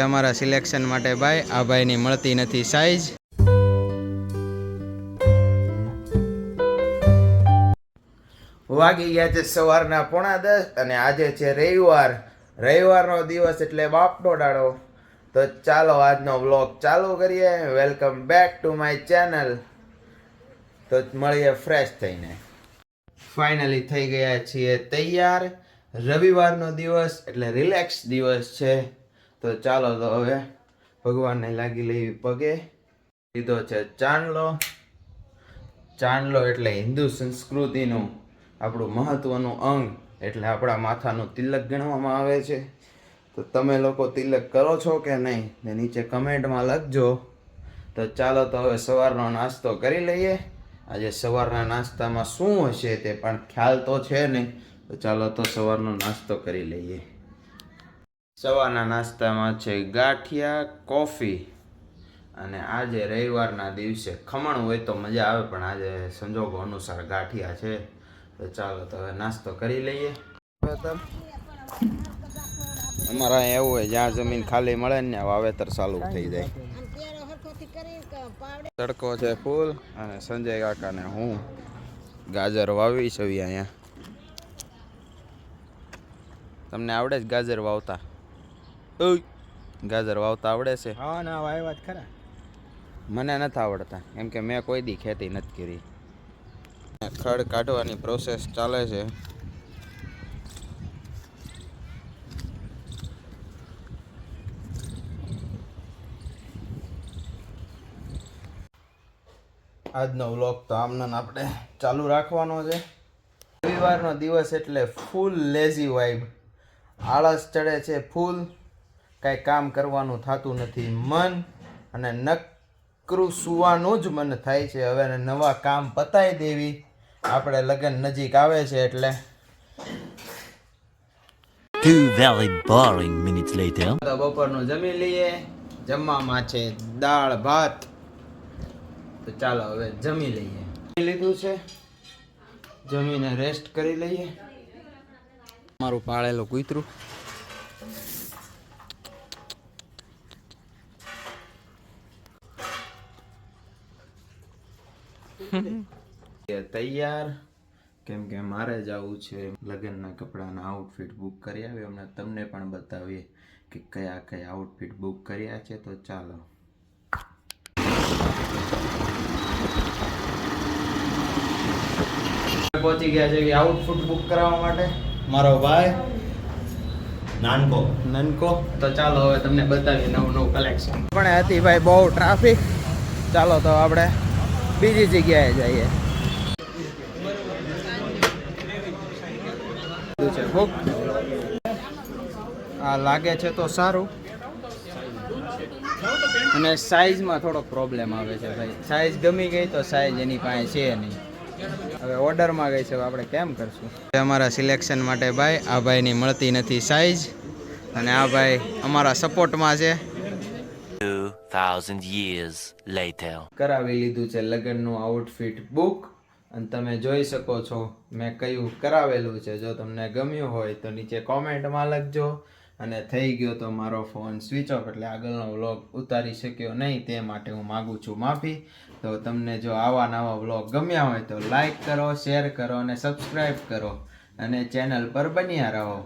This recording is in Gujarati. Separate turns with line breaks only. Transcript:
અમારા સિલેક્શન માટે ભાઈ આ ભાઈની મળતી નથી સાઈઝ વાગી ગયા છે સવારના પોણા દસ અને આજે છે રવિવાર. રવિવારનો દિવસ એટલે બાપનો દાડો. તો ચાલો આજનો વ્લોગ ચાલુ કરીએ. Welcome back to my channel તો મળીએ ફ્રેશ થઈને. ફાઇનલી થઈ ગયા છીએ તૈયાર. રવિવારનો દિવસ એટલે રિલેક્સ દિવસ છે. તો ચાલો તો હવે ભગવાનને લાગી લેવી પગે. લીધો છે ચાંદલો. ચાંદલો એટલે હિન્દુ સંસ્કૃતિનું આપણું મહત્વનું અંગ એટલે આપણા માથાનું તિલક ગણવામાં આવે છે. તો તમે લોકો તિલક કરો છો કે નહીં ને નીચે કમેન્ટમાં લખજો. તો ચાલો તો હવે સવારનો નાસ્તો કરી લઈએ. આજે સવારના નાસ્તામાં શું હશે તે પણ ખ્યાલ તો છે નહીં. તો ચાલો તો સવારનો નાસ્તો કરી લઈએ. સવારના નાસ્તામાં છે ગાંઠિયા, કોફી. અને આજે રવિવારના દિવસે ખમણ હોય તો મજા આવે, પણ આજે સંજોગો અનુસાર ગાંઠિયા છે. તો ચાલો તો હવે નાસ્તો કરી લઈએ. અમારા અહીંયા એવું હોય, જ્યાં જમીન ખાલી મળે ને વાવેતર ચાલુ થઈ જાય. તડકો છે ફૂલ અને સંજય કાકાને હું ગાજર વાવી છે અહીંયા. તમને આવડે જ ગાજર વાવતા? ગાજર વાવતા આવડે છે?
હા ના વાય વાત ખરા.
મને નથી આવડતા કેમ કે મેં કોઈ દી ખેતી નથી કરી. ખડ કાઢવાની પ્રોસેસ ચાલે છે. આજનો વ્લોગ તો આમને આપણે ચાલુ રાખવાનો છે. રવિવારનો દિવસ એટલે ફૂલ લેઝી વાઇબ આળસ ચડે છે ફૂલ કાંઈ કામ કરવાનું થતું નથી મન અને નકરું સુવાનું જ મન થાય છે. હવે નવા કામ પતાવી દેવી. આપણે લગ્ન નજીક આવે છે એટલે.
Two very boring minutes later.
તો બપોરનું જમી લઈએ. જમવામાં છે દાળ ભાત. તો ચાલો હવે જમી લઈએ. લીધું છે. જમીને રેસ્ટ કરી લઈએ. મારું પાળેલું કૂતરું. તૈયાર કેમ કે મારે જવું છે. લગ્નના કપડાના આઉટફિટ બુક કરી આવી અમને તમને પણ બતાવીએ કે કયા કયા આઉટફિટ બુક કર્યા છે. તો ચાલો. પહોંચી ગયા છે કે આઉટફિટ બુક કરાવવા માટે? મારો ભાઈ
નાનકો.
નનકો? તો ચાલો હવે તમને બતાવીએ નવું નવું કલેક્શન પણ હતી ભાઈ બહુ ટ્રાફિક ચાલો તો આપણે બીજી જગ્યાએ જઈએ. છે? આ લાગે છે તો સારું. અને સાઈઝમાં થોડોક પ્રોબ્લેમ આવે છે ભાઈ. સાઈઝ ગમી ગઈ તો સાઈઝ એની પાસે છે નહીં. હવે ઓર્ડરમાં ગઈ છે આપણે કેમ કરશું? અમારા સિલેક્શન માટે ભાઈ, આ ભાઈની મળતી નથી સાઈઝ અને આ ભાઈ અમારા સપોર્ટમાં છે.
Thousand years later.
કરાવી લીધું છે લગ્નનું આઉટફિટ બુક અને તમે જોઈ શકો છો, મેં કયું કરાવેલું છે. જો તમને ગમ્યું હોય તો નીચે કોમેન્ટમાં લખજો. અને થઈ ગયો તો મારો ફોન સ્વિચ ઓફ એટલે આગળનો વ્લોગ ઉતારી શક્યો નહીં, તે માટે હું માગું છું માફી. તો તમને જો આવા નવા વ્લોગ ગમ્યા હોય તો લાઈક કરો શેર કરો અને સબસ્ક્રાઈબ કરો. અને ચેનલ પર બન્યા રહો.